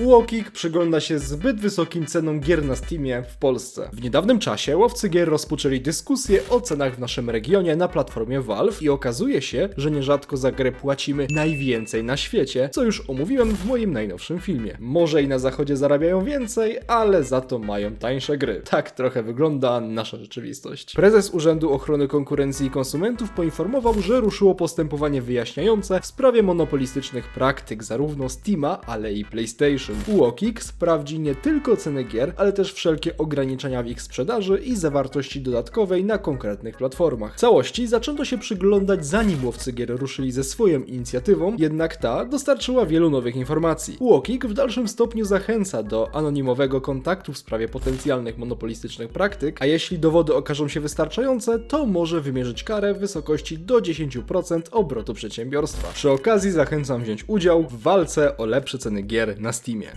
Łokik przygląda się zbyt wysokim cenom gier na Steamie w Polsce. W niedawnym czasie łowcy gier rozpoczęli dyskusję o cenach w naszym regionie na platformie Valve i okazuje się, że nierzadko za grę płacimy najwięcej na świecie, co już omówiłem w moim najnowszym filmie. Może i na zachodzie zarabiają więcej, ale za to mają tańsze gry. Tak trochę wygląda nasza rzeczywistość. Prezes Urzędu Ochrony Konkurencji i Konsumentów poinformował, że ruszyło postępowanie wyjaśniające w sprawie monopolistycznych praktyk zarówno Steama, ale i PlayStation. UOKiK sprawdzi nie tylko ceny gier, ale też wszelkie ograniczenia w ich sprzedaży i zawartości dodatkowej na konkretnych platformach. Całości zaczęto się przyglądać zanim łowcy gier ruszyli ze swoją inicjatywą, jednak ta dostarczyła wielu nowych informacji. UOKiK w dalszym stopniu zachęca do anonimowego kontaktu w sprawie potencjalnych monopolistycznych praktyk, a jeśli dowody okażą się wystarczające, to może wymierzyć karę w wysokości do 10% obrotu przedsiębiorstwa. Przy okazji zachęcam wziąć udział w walce o lepsze ceny gier na Steamie.